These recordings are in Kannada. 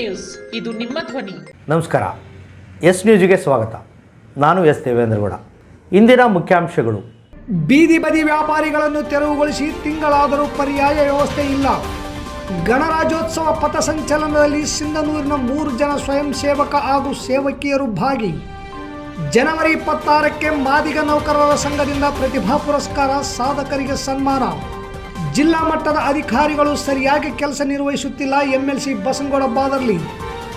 ನ್ಯೂಸ್. ಇದು ನಿಮ್ಮ ಧ್ವನಿ. ನಮಸ್ಕಾರ. ಎಸ್ ನ್ಯೂಸ್ಗೆ ಸ್ವಾಗತ. ನಾನು ಎಸ್ ದೇವೇಂದ್ರಗೌಡ. ಇಂದಿನ ಮುಖ್ಯಾಂಶಗಳು. ಬೀದಿ ಬದಿ ವ್ಯಾಪಾರಿಗಳನ್ನು ತೆರವುಗೊಳಿಸಿ ತಿಂಗಳಾದರೂ ಪರ್ಯಾಯ ವ್ಯವಸ್ಥೆ ಇಲ್ಲ. ಗಣರಾಜ್ಯೋತ್ಸವ ಪಥಸಂಚಲನದಲ್ಲಿ ಸಿಂಧನೂರಿನ ಮೂರು ಜನ ಸ್ವಯಂ ಸೇವಕ ಹಾಗೂ ಸೇವಕಿಯರು ಭಾಗಿ. ಜನವರಿ ಇಪ್ಪತ್ತಾರಕ್ಕೆ ಮಾದಿಗ ನೌಕರರ ಸಂಘದಿಂದ ಪ್ರತಿಭಾ ಪುರಸ್ಕಾರ ಸಾಧಕರಿಗೆ ಸನ್ಮಾನ. ಜಿಲ್ಲಾ ಮಟ್ಟದ ಅಧಿಕಾರಿಗಳು ಸರಿಯಾಗಿ ಕೆಲಸ ನಿರ್ವಹಿಸುತ್ತಿಲ್ಲ. ಎಂಎಲ್ಸಿ ಬಸನಗೌಡ ಬಾದರ್ಲಿ.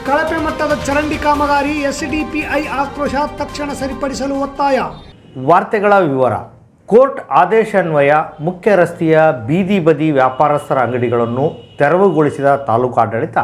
ಕಳಪೆ ಮಟ್ಟದ ಚರಂಡಿ ಕಾಮಗಾರಿ ಎಸ್ಡಿಪಿಐ ಆಕ್ರೋಶ ತಕ್ಷಣ ಸರಿಪಡಿಸಲು ಒತ್ತಾಯ. ವಾರ್ತೆಗಳ ವಿವರ. ಕೋರ್ಟ್ ಆದೇಶಾನ್ವಯ ಮುಖ್ಯ ರಸ್ತೆಯ ಬೀದಿ ಬದಿ ವ್ಯಾಪಾರಸ್ಥರ ಅಂಗಡಿಗಳನ್ನು ತೆರವುಗೊಳಿಸಿದ ತಾಲೂಕಾಡಳಿತ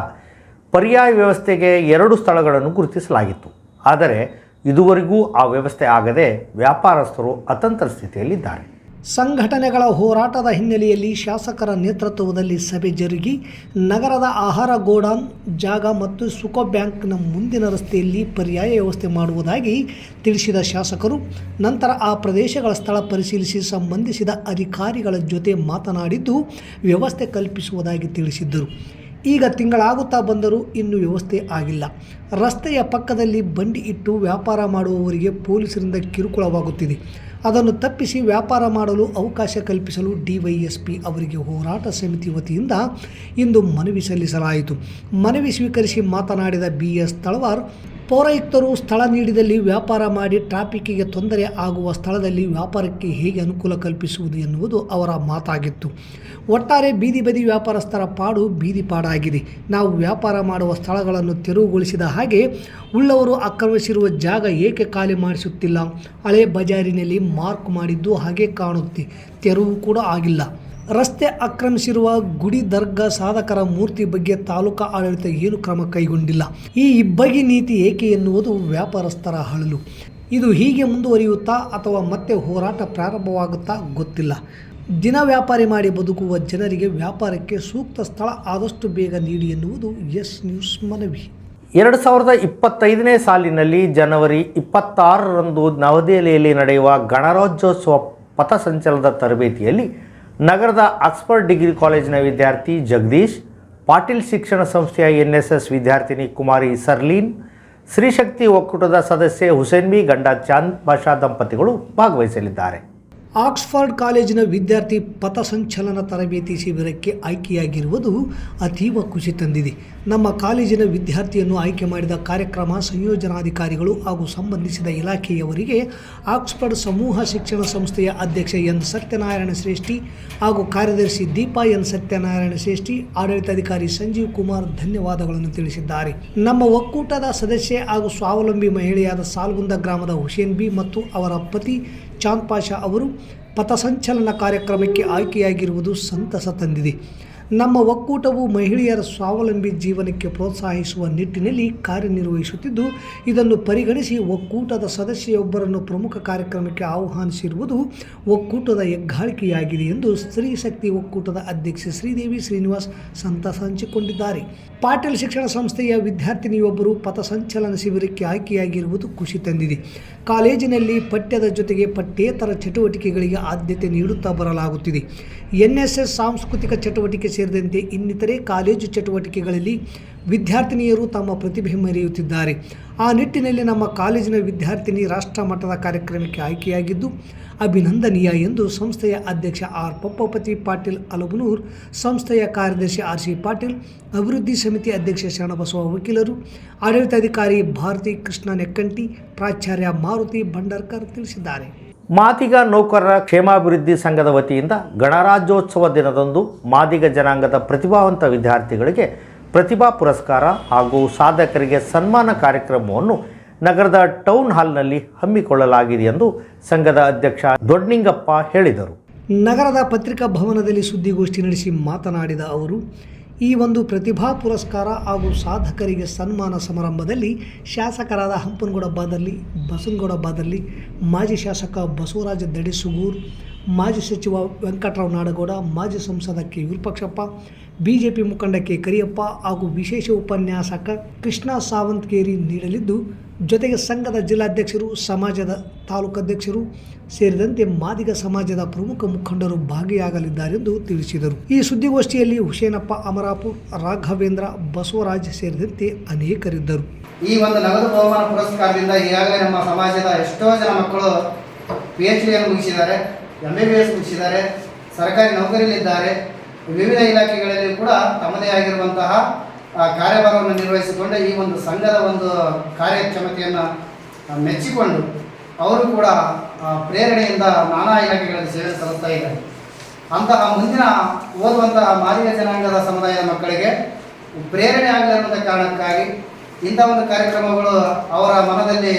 ಪರ್ಯಾಯ ವ್ಯವಸ್ಥೆಗೆ ಎರಡು ಸ್ಥಳಗಳನ್ನು ಗುರುತಿಸಲಾಗಿತ್ತು. ಆದರೆ ಇದುವರೆಗೂ ಆ ವ್ಯವಸ್ಥೆ ಆಗದೆ ವ್ಯಾಪಾರಸ್ಥರು ಅತಂತ್ರ ಸ್ಥಿತಿಯಲ್ಲಿದ್ದಾರೆ. ಸಂಘಟನೆಗಳ ಹೋರಾಟದ ಹಿನ್ನೆಲೆಯಲ್ಲಿ ಶಾಸಕರ ನೇತೃತ್ವದಲ್ಲಿ ಸಭೆ ಜರುಗಿ ನಗರದ ಆಹಾರ ಗೋಡಾನ್, ಜಾಗ ಮತ್ತು ಸುಕೋ ಬ್ಯಾಂಕ್ನ ಮುಂದಿನ ರಸ್ತೆಯಲ್ಲಿ ಪರ್ಯಾಯ ವ್ಯವಸ್ಥೆ ಮಾಡುವುದಾಗಿ ತಿಳಿಸಿದ ಶಾಸಕರು, ನಂತರ ಆ ಪ್ರದೇಶಗಳ ಸ್ಥಳ ಪರಿಶೀಲಿಸಿ ಸಂಬಂಧಿಸಿದ ಅಧಿಕಾರಿಗಳ ಜೊತೆ ಮಾತನಾಡಿದ್ದು ವ್ಯವಸ್ಥೆ ಕಲ್ಪಿಸುವುದಾಗಿ ತಿಳಿಸಿದ್ದರು. ಈಗ ತಿಂಗಳಾಗುತ್ತಾ ಬಂದರೂ ಇನ್ನೂ ವ್ಯವಸ್ಥೆ ಆಗಿಲ್ಲ. ರಸ್ತೆಯ ಪಕ್ಕದಲ್ಲಿ ಬಂಡಿ ಇಟ್ಟು ವ್ಯಾಪಾರ ಮಾಡುವವರಿಗೆ ಪೊಲೀಸರಿಂದ ಕಿರುಕುಳವಾಗುತ್ತಿದೆ. ಅದನ್ನು ತಪ್ಪಿಸಿ ವ್ಯಾಪಾರ ಮಾಡಲು ಅವಕಾಶ ಕಲ್ಪಿಸಲು ಡಿವೈಎಸ್ಪಿ ಅವರಿಗೆ ಹೋರಾಟ ಸಮಿತಿ ವತಿಯಿಂದ ಇಂದು ಮನವಿ ಸಲ್ಲಿಸಲಾಯಿತು. ಮನವಿ ಸ್ವೀಕರಿಸಿ ಮಾತನಾಡಿದ ಬಿ ಎಸ್ ತಳವಾರ್ ಪೌರಾಯುಕ್ತರು ಸ್ಥಳ ನೀಡಿದಲ್ಲಿ ವ್ಯಾಪಾರ ಮಾಡಿ ಟ್ರಾಫಿಕ್ಕಿಗೆ ತೊಂದರೆ ಆಗುವ ಸ್ಥಳದಲ್ಲಿ ವ್ಯಾಪಾರಕ್ಕೆ ಹೇಗೆ ಅನುಕೂಲ ಕಲ್ಪಿಸುವುದು ಎನ್ನುವುದು ಅವರ ಮಾತಾಗಿತ್ತು. ಒಟ್ಟಾರೆ ಬೀದಿ ಬದಿ ವ್ಯಾಪಾರಸ್ಥರ ಪಾಡು ಬೀದಿ ಪಾಡಾಗಿದೆ. ನಾವು ವ್ಯಾಪಾರ ಮಾಡುವ ಸ್ಥಳಗಳನ್ನು ತೆರವುಗೊಳಿಸಿದ ಹಾಗೆ ಉಳ್ಳವರು ಆಕ್ರಮಿಸಿರುವ ಜಾಗ ಏಕೆ ಖಾಲಿ ಮಾಡಿಸುತ್ತಿಲ್ಲ? ಹಳೆ ಬಜಾರಿನಲ್ಲಿ ಮಾರ್ಕ್ ಮಾಡಿದ್ದು ಹಾಗೆ ಕಾಣುತ್ತೆ. ತೆರವು ಕೂಡ ಆಗಿಲ್ಲ. ರಸ್ತೆ ಆಕ್ರಮಿಸಿರುವ ಗುಡಿ ದರ್ಗಾ ಸಾಧಕರ ಮೂರ್ತಿ ಬಗ್ಗೆ ತಾಲೂಕಾ ಆಡಳಿತ ಏನು ಕ್ರಮ ಕೈಗೊಂಡಿಲ್ಲ. ಈ ಇಬ್ಬಗಿ ನೀತಿ ಏಕೆ ಎನ್ನುವುದು ವ್ಯಾಪಾರಸ್ಥರ ಹಳಲು. ಇದು ಹೀಗೆ ಮುಂದುವರಿಯುತ್ತಾ ಅಥವಾ ಮತ್ತೆ ಹೋರಾಟ ಪ್ರಾರಂಭವಾಗುತ್ತಾ ಗೊತ್ತಿಲ್ಲ. ದಿನ ವ್ಯಾಪಾರಿ ಮಾಡಿ ಬದುಕುವ ಜನರಿಗೆ ವ್ಯಾಪಾರಕ್ಕೆ ಸೂಕ್ತ ಸ್ಥಳ ಆದಷ್ಟು ಬೇಗ ನೀಡಿ ಎನ್ನುವುದು ಎಸ್ ನ್ಯೂಸ್ ಮನವಿ. ಎರಡು ಸಾವಿರದ ಇಪ್ಪತ್ತೈದನೇ ಸಾಲಿನಲ್ಲಿ ಜನವರಿ ಇಪ್ಪತ್ತಾರರಂದು ನವದೆಹಲಿಯಲ್ಲಿ ನಡೆಯುವ ಗಣರಾಜ್ಯೋತ್ಸವ ಪಥಸಂಚಲನದ ತರಬೇತಿಯಲ್ಲಿ ನಗರದ ಆಕ್ಸ್ಫರ್ಡ್ ಡಿಗ್ರಿ ಕಾಲೇಜಿನ ವಿದ್ಯಾರ್ಥಿ ಜಗದೀಶ್, ಪಾಟೀಲ್ ಶಿಕ್ಷಣ ಸಂಸ್ಥೆಯ ಎನ್ ಎಸ್ ಎಸ್ ವಿದ್ಯಾರ್ಥಿನಿ ಕುಮಾರಿ ಸರ್ಲೀನ್ ಸ್ತ್ರೀಶಕ್ತಿ ಒಕ್ಕೂಟದ ಸದಸ್ಯೆ ಹುಸೇನ್ ಬಿ ಗಂಡ ಚಾಂದ್ ಬಾಷಾ ದಂಪತಿಗಳು ಭಾಗವಹಿಸಲಿದ್ದಾರೆ. ಆಕ್ಸ್ಫರ್ಡ್ ಕಾಲೇಜಿನ ವಿದ್ಯಾರ್ಥಿ ಪಥಸಂಚಲನ ತರಬೇತಿ ಶಿಬಿರಕ್ಕೆ ಆಯ್ಕೆಯಾಗಿರುವುದು ಅತೀವ ಖುಷಿ ತಂದಿದೆ. ನಮ್ಮ ಕಾಲೇಜಿನ ವಿದ್ಯಾರ್ಥಿಯನ್ನು ಆಯ್ಕೆ ಮಾಡಿದ ಕಾರ್ಯಕ್ರಮ ಸಂಯೋಜನಾಧಿಕಾರಿಗಳು ಹಾಗೂ ಸಂಬಂಧಿಸಿದ ಇಲಾಖೆಯವರಿಗೆ ಆಕ್ಸ್ಫರ್ಡ್ ಸಮೂಹ ಶಿಕ್ಷಣ ಸಂಸ್ಥೆಯ ಅಧ್ಯಕ್ಷ ಎನ್. ಸತ್ಯನಾರಾಯಣ ಶ್ರೇಷ್ಠಿ ಹಾಗೂ ಕಾರ್ಯದರ್ಶಿ ದೀಪಾ ಎನ್. ಸತ್ಯನಾರಾಯಣ ಶ್ರೇಷ್ಠಿ, ಆಡಳಿತಾಧಿಕಾರಿ ಸಂಜೀವ್ ಕುಮಾರ್ ಧನ್ಯವಾದಗಳನ್ನು ತಿಳಿಸಿದ್ದಾರೆ. ನಮ್ಮ ಒಕ್ಕೂಟದ ಸದಸ್ಯೆ ಹಾಗೂ ಸ್ವಾವಲಂಬಿ ಮಹಿಳೆಯಾದ ಸಾಲ್ಗುಂದ ಗ್ರಾಮದ ಹುಸೇನ್ ಬಿ ಮತ್ತು ಅವರ ಪತಿ ಚಾಂದ್ ಪಾಷಾ ಅವರು ಪಥಸಂಚಲನ ಕಾರ್ಯಕ್ರಮಕ್ಕೆ ಆಯ್ಕೆಯಾಗಿರುವುದು ಸಂತಸ ತಂದಿದೆ. ನಮ್ಮ ಒಕ್ಕೂಟವು ಮಹಿಳೆಯರ ಸ್ವಾವಲಂಬಿ ಜೀವನಕ್ಕೆ ಪ್ರೋತ್ಸಾಹಿಸುವ ನಿಟ್ಟಿನಲ್ಲಿ ಕಾರ್ಯನಿರ್ವಹಿಸುತ್ತಿದ್ದು, ಇದನ್ನು ಪರಿಗಣಿಸಿ ಒಕ್ಕೂಟದ ಸದಸ್ಯೆಯೊಬ್ಬರನ್ನು ಪ್ರಮುಖ ಕಾರ್ಯಕ್ರಮಕ್ಕೆ ಆಹ್ವಾನಿಸಿರುವುದು ಒಕ್ಕೂಟದ ಹೆಗ್ಗಾಳಿಕೆಯಾಗಿದೆ ಎಂದು ಸ್ತ್ರೀ ಶಕ್ತಿ ಒಕ್ಕೂಟದ ಅಧ್ಯಕ್ಷೆ ಶ್ರೀದೇವಿ ಶ್ರೀನಿವಾಸ್ ಸಂತಸ ಹಂಚಿಕೊಂಡಿದ್ದಾರೆ ಪಾಟೀಲ್ ಶಿಕ್ಷಣ ಸಂಸ್ಥೆಯ ವಿದ್ಯಾರ್ಥಿನಿಯೊಬ್ಬರು ಪಥಸಂಚಲನ ಶಿಬಿರಕ್ಕೆ ಆಯ್ಕೆಯಾಗಿರುವುದು ಖುಷಿ ತಂದಿದೆ. ಕಾಲೇಜಿನಲ್ಲಿ ಪಠ್ಯದ ಜೊತೆಗೆ ಪಠ್ಯೇತರ ಚಟುವಟಿಕೆಗಳಿಗೆ ಆದ್ಯತೆ ನೀಡುತ್ತಾ ಬರಲಾಗುತ್ತಿದೆ. ಎನ್ಎಸ್ಎಸ್ ಎಸ್ ಎಸ್ ಸಾಂಸ್ಕೃತಿಕ ಚಟುವಟಿಕೆ ಸೇರಿದಂತೆ ಇನ್ನಿತರೆ ಕಾಲೇಜು ಚಟುವಟಿಕೆಗಳಲ್ಲಿ ವಿದ್ಯಾರ್ಥಿನಿಯರು ತಮ್ಮ ಪ್ರತಿಭೆ ಮೆರೆಯುತ್ತಿದ್ದಾರೆ. ಆ ನಿಟ್ಟಿನಲ್ಲಿ ನಮ್ಮ ಕಾಲೇಜಿನ ವಿದ್ಯಾರ್ಥಿನಿ ರಾಷ್ಟ್ರ ಮಟ್ಟದ ಕಾರ್ಯಕ್ರಮಕ್ಕೆ ಆಯ್ಕೆಯಾಗಿದ್ದು, ಅಭಿನಂದನೀಯ ಎಂದು ಸಂಸ್ಥೆಯ ಅಧ್ಯಕ್ಷ ಆರ್ ಪಪ್ಪಪತಿ ಪಾಟೀಲ್, ಅಲಬನೂರ್ ಸಂಸ್ಥೆಯ ಕಾರ್ಯದರ್ಶಿ ಆರ್ ಸಿ ಪಾಟೀಲ್, ಅಭಿವೃದ್ಧಿ ಸಮಿತಿ ಅಧ್ಯಕ್ಷ ಶರಣಬಸವ ವಕೀಲರು, ಆಡಳಿತಾಧಿಕಾರಿ ಭಾರತಿ ಕೃಷ್ಣ ನೆಕ್ಕಂಟಿ, ಪ್ರಾಚಾರ್ಯ ಮಾರುತಿ ಭಂಡಾರ್ಕರ್ ತಿಳಿಸಿದ್ದಾರೆ. ಮಾದಿಗ ನೌಕರರ ಕ್ಷೇಮಾಭಿವೃದ್ಧಿ ಸಂಘದ ವತಿಯಿಂದ ಗಣರಾಜ್ಯೋತ್ಸವ ದಿನದಂದು ಮಾದಿಗ ಜನಾಂಗದ ಪ್ರತಿಭಾವಂತ ವಿದ್ಯಾರ್ಥಿಗಳಿಗೆ ಪ್ರತಿಭಾ ಪುರಸ್ಕಾರ ಹಾಗೂ ಸಾಧಕರಿಗೆ ಸನ್ಮಾನ ಕಾರ್ಯಕ್ರಮವನ್ನು ನಗರದ ಟೌನ್ ಹಾಲ್ನಲ್ಲಿ ಹಮ್ಮಿಕೊಳ್ಳಲಾಗಿದೆ ಎಂದು ಸಂಘದ ಅಧ್ಯಕ್ಷ ದೊಡ್ನಿಂಗಪ್ಪ ಹೇಳಿದರು. ನಗರದ ಪತ್ರಿಕಾ ಭವನದಲ್ಲಿ ಸುದ್ದಿಗೋಷ್ಠಿ ನಡೆಸಿ ಮಾತನಾಡಿದ ಅವರು ಈ ಒಂದು ಪ್ರತಿಭಾ ಪುರಸ್ಕಾರ ಹಾಗೂ ಸಾಧಕರಿಗೆ ಸನ್ಮಾನ ಸಮಾರಂಭದಲ್ಲಿ ಶಾಸಕರಾದ ಹಂಪನಗೌಡ ಬಾದರ್ಲಿ ಬಸನಗೌಡ ಬಾದರ್ಲಿ ಮಾಜಿ ಶಾಸಕ ಬಸವರಾಜ ದಡಿಸುಗೂರ್, ಮಾಜಿ ಸಚಿವ ವೆಂಕಟರಾವ್ ನಾಡಗೌಡ, ಮಾಜಿ ಸಂಸದ ಕೆ ವಿರೂಪಾಕ್ಷಪ್ಪ ಬಿಜೆಪಿ ಮುಖಂಡ ಕೆ ಕರಿಯಪ್ಪ ಹಾಗೂ ವಿಶೇಷ ಉಪನ್ಯಾಸಕ ಕೃಷ್ಣ ಸಾವಂತ್ಗೇರಿ ನೀಡಲಿದ್ದು, ಜೊತೆಗೆ ಸಂಘದ ಜಿಲ್ಲಾಧ್ಯಕ್ಷರು, ಸಮಾಜದ ತಾಲೂಕಾಧ್ಯಕ್ಷರು ಸೇರಿದಂತೆ ಮಾದಿಗ ಸಮಾಜದ ಪ್ರಮುಖ ಮುಖಂಡರು ಭಾಗಿಯಾಗಲಿದ್ದಾರೆಂದು ತಿಳಿಸಿದರು. ಈ ಸುದ್ದಿಗೋಷ್ಠಿಯಲ್ಲಿ ಹುಸೇನಪ್ಪ ಅಮರಾಪುರ್, ರಾಘವೇಂದ್ರ, ಬಸವರಾಜ್ ಸೇರಿದಂತೆ ಅನೇಕರಿದ್ದರು. ಈ ಒಂದು ನಗದು ಬಹುಮಾನ ಪುರಸ್ಕಾರದಿಂದ ಈಗಾಗಲೇ ನಮ್ಮ ಸಮಾಜದ ಎಷ್ಟೋ ಜನ ಮಕ್ಕಳು ಪಿ ಎಚ್ ಡಿಯನ್ನು ಮುಗಿಸಿದ್ದಾರೆ ಎಂ ಬಿ ಬಿ ಎಸ್ ಮುಗಿಸಿದ್ದಾರೆ, ಸರ್ಕಾರಿ ನೌಕರಿಯಲ್ಲಿದ್ದಾರೆ. ವಿವಿಧ ಇಲಾಖೆಗಳಲ್ಲಿ ಕೂಡ ತಮ್ಮದೇ ಆಗಿರುವಂತಹ ಕಾರ್ಯಭಾರವನ್ನು ನಿರ್ವಹಿಸಿಕೊಂಡು ಈ ಒಂದು ಸಂಘದ ಒಂದು ಕಾರ್ಯಕ್ಷಮತೆಯನ್ನು ಮೆಚ್ಚಿಕೊಂಡು ಅವರು ಕೂಡ ಪ್ರೇರಣೆಯಿಂದ ನಾನಾ ಇಲಾಖೆಗಳಲ್ಲಿ ಸೇವೆ ಸಲ್ಲಿಸ್ತಾ ಇದ್ದಾರೆ. ಅಂತಹ ಮುಂದಿನ ಓದುವಂತಹ ಮಾದಿಗ ಜನಾಂಗದ ಸಮುದಾಯದ ಮಕ್ಕಳಿಗೆ ಪ್ರೇರಣೆ ಆಗಲಿ ಅನ್ನೋದ ಕಾರಣಕ್ಕಾಗಿ ಇಂಥ ಒಂದು ಕಾರ್ಯಕ್ರಮಗಳು ಅವರ ಮನದಲ್ಲಿ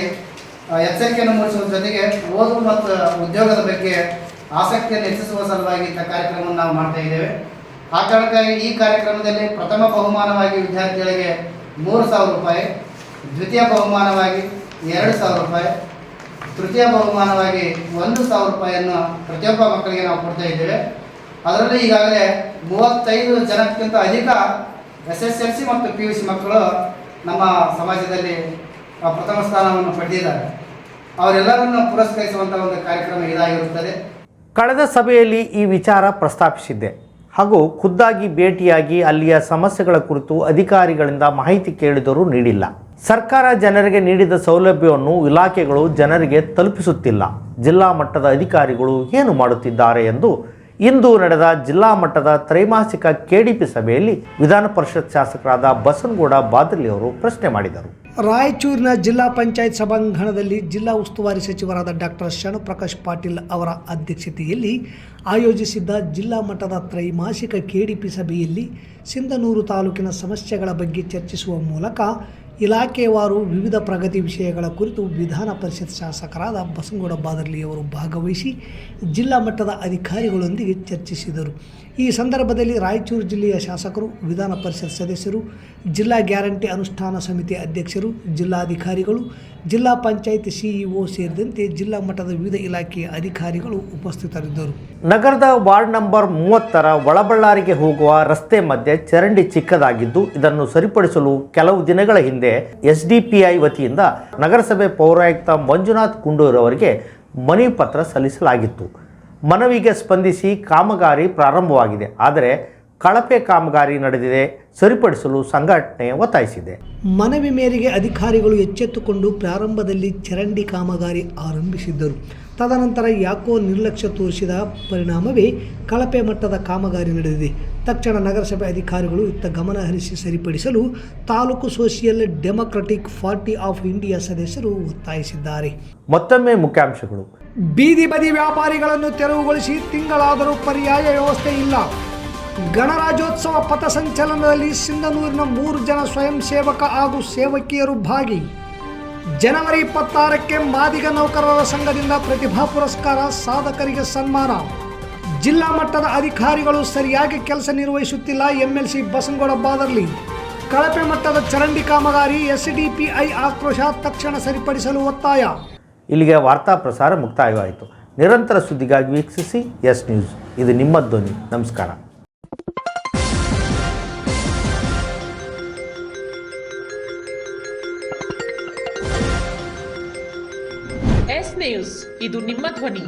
ಎಚ್ಚರಿಕೆಯನ್ನು ಮೂಡಿಸುವ ಜೊತೆಗೆ ಓದು ಮತ್ತು ಉದ್ಯೋಗದ ಬಗ್ಗೆ ಆಸಕ್ತಿಯನ್ನು ಹೆಚ್ಚಿಸುವ ಸಲುವಾಗಿ ಇಂಥ ಕಾರ್ಯಕ್ರಮವನ್ನು ನಾವು ಮಾಡ್ತಾ ಇದ್ದೇವೆ. ಆ ಕಾರಣಕ್ಕಾಗಿ ಈ ಕಾರ್ಯಕ್ರಮದಲ್ಲಿ ಪ್ರಥಮ ಬಹುಮಾನವಾಗಿ ವಿದ್ಯಾರ್ಥಿಗಳಿಗೆ ಮೂರು ಸಾವಿರ ರೂಪಾಯಿ, ದ್ವಿತೀಯ ಬಹುಮಾನವಾಗಿ ಎರಡು ಸಾವಿರ ರೂಪಾಯಿ, ತೃತೀಯ ಬಹುಮಾನವಾಗಿ ಒಂದು ಸಾವಿರ ರೂಪಾಯಿಯನ್ನು ಪ್ರತಿಯೊಬ್ಬ ಮಕ್ಕಳಿಗೆ ನಾವು ಕೊಡ್ತಾ ಇದ್ದೇವೆ. ಅದರಲ್ಲಿ ಈಗಾಗಲೇ ಮೂವತ್ತೈದು ಜನಕ್ಕಿಂತ ಅಧಿಕ ಎಸ್ ಎಸ್ ಎಲ್ ಸಿ ಮತ್ತು ಪಿ ಯು ಸಿ ಮಕ್ಕಳು ನಮ್ಮ ಸಮಾಜದಲ್ಲಿ ಪ್ರಥಮ ಸ್ಥಾನವನ್ನು ಪಡೆದಿದ್ದಾರೆ. ಅವರೆಲ್ಲರನ್ನು ಪುರಸ್ಕರಿಸುವಂಥ ಒಂದು ಕಾರ್ಯಕ್ರಮ ಇದಾಗಿರುತ್ತದೆ. ಕಳೆದ ಸಭೆಯಲ್ಲಿ ಈ ವಿಚಾರ ಪ್ರಸ್ತಾಪಿಸಿದ್ದೆ. ಹಾಗೂ ಖುದ್ದಾಗಿ ಭೇಟಿಯಾಗಿ ಅಲ್ಲಿಯ ಸಮಸ್ಯೆಗಳ ಕುರಿತು ಅಧಿಕಾರಿಗಳಿಂದ ಮಾಹಿತಿ ಕೇಳಿದರೂ ನೀಡಿಲ್ಲ. ಸರ್ಕಾರ ಜನರಿಗೆ ನೀಡಿದ ಸೌಲಭ್ಯವನ್ನು ಇಲಾಖೆಗಳು ಜನರಿಗೆ ತಲುಪಿಸುತ್ತಿಲ್ಲ. ಜಿಲ್ಲಾ ಮಟ್ಟದ ಅಧಿಕಾರಿಗಳು ಏನು ಮಾಡುತ್ತಿದ್ದಾರೆ ಎಂದು ಇಂದು ನಡೆದ ಜಿಲ್ಲಾ ಮಟ್ಟದ ತ್ರೈಮಾಸಿಕ ಕೆಡಿಪಿ ಸಭೆಯಲ್ಲಿ ವಿಧಾನ ಪರಿಷತ್ ಶಾಸಕರಾದ ಬಸನಗೌಡ ಬಾದಲಿ ಅವರು ಪ್ರಶ್ನೆ ಮಾಡಿದರು. ರಾಯಚೂರಿನ ಜಿಲ್ಲಾ ಪಂಚಾಯತ್ ಸಭಾಂಗಣದಲ್ಲಿ ಜಿಲ್ಲಾ ಉಸ್ತುವಾರಿ ಸಚಿವರಾದ ಡಾಕ್ಟರ್ ಶರಣಪ್ರಕಾಶ್ ಪಾಟೀಲ್ ಅವರ ಅಧ್ಯಕ್ಷತೆಯಲ್ಲಿ ಆಯೋಜಿಸಿದ್ದ ಜಿಲ್ಲಾ ಮಟ್ಟದ ತ್ರೈಮಾಸಿಕ ಕೆಡಿಪಿ ಸಭೆಯಲ್ಲಿ ಸಿಂಧನೂರು ತಾಲೂಕಿನ ಸಮಸ್ಯೆಗಳ ಬಗ್ಗೆ ಚರ್ಚಿಸುವ ಮೂಲಕ ಇಲಾಖೆವಾರು ವಿವಿಧ ಪ್ರಗತಿ ವಿಷಯಗಳ ಕುರಿತು ವಿಧಾನ ಪರಿಷತ್ ಶಾಸಕರಾದ ಬಸನಗೌಡ ಬಾದರ್ಲಿಯವರು ಭಾಗವಹಿಸಿ ಜಿಲ್ಲಾ ಮಟ್ಟದ ಅಧಿಕಾರಿಗಳೊಂದಿಗೆ ಚರ್ಚಿಸಿದರು. ಈ ಸಂದರ್ಭದಲ್ಲಿ ರಾಯಚೂರು ಜಿಲ್ಲೆಯ ಶಾಸಕರು, ವಿಧಾನ ಪರಿಷತ್ ಸದಸ್ಯರು, ಜಿಲ್ಲಾ ಗ್ಯಾರಂಟಿ ಅನುಷ್ಠಾನ ಸಮಿತಿ ಅಧ್ಯಕ್ಷರು, ಜಿಲ್ಲಾಧಿಕಾರಿಗಳು, ಜಿಲ್ಲಾ ಪಂಚಾಯತ್ ಸಿಇಒ ಸೇರಿದಂತೆ ಜಿಲ್ಲಾ ಮಟ್ಟದ ವಿವಿಧ ಇಲಾಖೆಯ ಅಧಿಕಾರಿಗಳು ಉಪಸ್ಥಿತರಿದ್ದರು. ನಗರದ ವಾರ್ಡ್ ನಂಬರ್ ಮೂವತ್ತರ ಒಳಬಳ್ಳಾರಿಗೆ ಹೋಗುವ ರಸ್ತೆ ಮಧ್ಯೆ ಚರಂಡಿ ಚಿಕ್ಕದಾಗಿದ್ದು, ಇದನ್ನು ಸರಿಪಡಿಸಲು ಕೆಲವು ದಿನಗಳ ಹಿಂದೆ ಎಸ್ಡಿಪಿಐ ವತಿಯಿಂದ ನಗರಸಭೆ ಪೌರಾಯುಕ್ತ ಮಂಜುನಾಥ್ ಕುಂಡೂರ್ ಅವರಿಗೆ ಮನವಿ ಪತ್ರ ಸಲ್ಲಿಸಲಾಗಿತ್ತು. ಮನವಿಗೆ ಸ್ಪಂದಿಸಿ ಕಾಮಗಾರಿ ಪ್ರಾರಂಭವಾಗಿದೆ. ಆದರೆ ಕಳಪೆ ಕಾಮಗಾರಿ ನಡೆದಿದೆ, ಸರಿಪಡಿಸಲು ಸಂಘಟನೆ ಒತ್ತಾಯಿಸಿದೆ. ಮನವಿ ಮೇರೆಗೆ ಅಧಿಕಾರಿಗಳು ಎಚ್ಚೆತ್ತುಕೊಂಡು ಪ್ರಾರಂಭದಲ್ಲಿ ಚರಂಡಿ ಕಾಮಗಾರಿ ಆರಂಭಿಸಿದ್ದರು. ತದನಂತರ ಯಾಕೋ ನಿರ್ಲಕ್ಷ್ಯ ತೋರಿಸಿದ ಪರಿಣಾಮವೇ ಕಳಪೆ ಮಟ್ಟದ ಕಾಮಗಾರಿ ನಡೆದಿದೆ. ತಕ್ಷಣ ನಗರಸಭೆ ಅಧಿಕಾರಿಗಳು ಇತ್ತ ಗಮನ ಹರಿಸಿ ಸರಿಪಡಿಸಲು taluk social democratic party of India ಸದಸ್ಯರು ಒತ್ತಾಯಿಸಿದ್ದಾರೆ. ಮತ್ತೊಮ್ಮೆ ಮುಖ್ಯಾಂಶಗಳು. ಬೀದಿ ಬದಿ ವ್ಯಾಪಾರಿಗಳನ್ನು ತೆರವುಗೊಳಿಸಿ ತಿಂಗಳಾದರೂ ಪರ್ಯಾಯ ವ್ಯವಸ್ಥೆ ಇಲ್ಲ. ಗಣರಾಜ್ಯೋತ್ಸವ ಪಥಸಂಚಲನದಲ್ಲಿ ಸಿಂಧನೂರಿನ ಮೂರು ಜನ ಸ್ವಯಂ ಸೇವಕ ಹಾಗೂ ಸೇವಕಿಯರು ಭಾಗಿ. ಜನವರಿ ಇಪ್ಪತ್ತಾರಕ್ಕೆ ಮಾದಿಗ ನೌಕರರ ಸಂಘದಿಂದ ಪ್ರತಿಭಾ ಪುರಸ್ಕಾರ ಸಾಧಕರಿಗೆ ಸನ್ಮಾನ. ಜಿಲ್ಲಾ ಮಟ್ಟದ ಅಧಿಕಾರಿಗಳು ಸರಿಯಾಗಿ ಕೆಲಸ ನಿರ್ವಹಿಸುತ್ತಿಲ್ಲ, ಎಂಎಲ್ಸಿ ಬಸನಗೌಡ ಬಾದರ್ಲಿ. ಕಳಪೆ ಮಟ್ಟದ ಚರಂಡಿ ಕಾಮಗಾರಿ ಎಸ್ಡಿಪಿಐ ಆಕ್ರೋಶ ತಕ್ಷಣ ಸರಿಪಡಿಸಲು ಒತ್ತಾಯ. ಇಲ್ಲಿಗೆ ವಾರ್ತಾ ಪ್ರಸಾರ ಮುಕ್ತಾಯವಾಯಿತು. ನಿರಂತರ ಸುದ್ದಿಗಾಗಿ ವೀಕ್ಷಿಸಿ ಎಸ್ ನ್ಯೂಸ್. ಇದು ನಿಮ್ಮ ಧ್ವನಿ. ನಮಸ್ಕಾರ. ನ್ಯೂಸ್ ಇದು ನಿಮ್ಮ ಧ್ವನಿ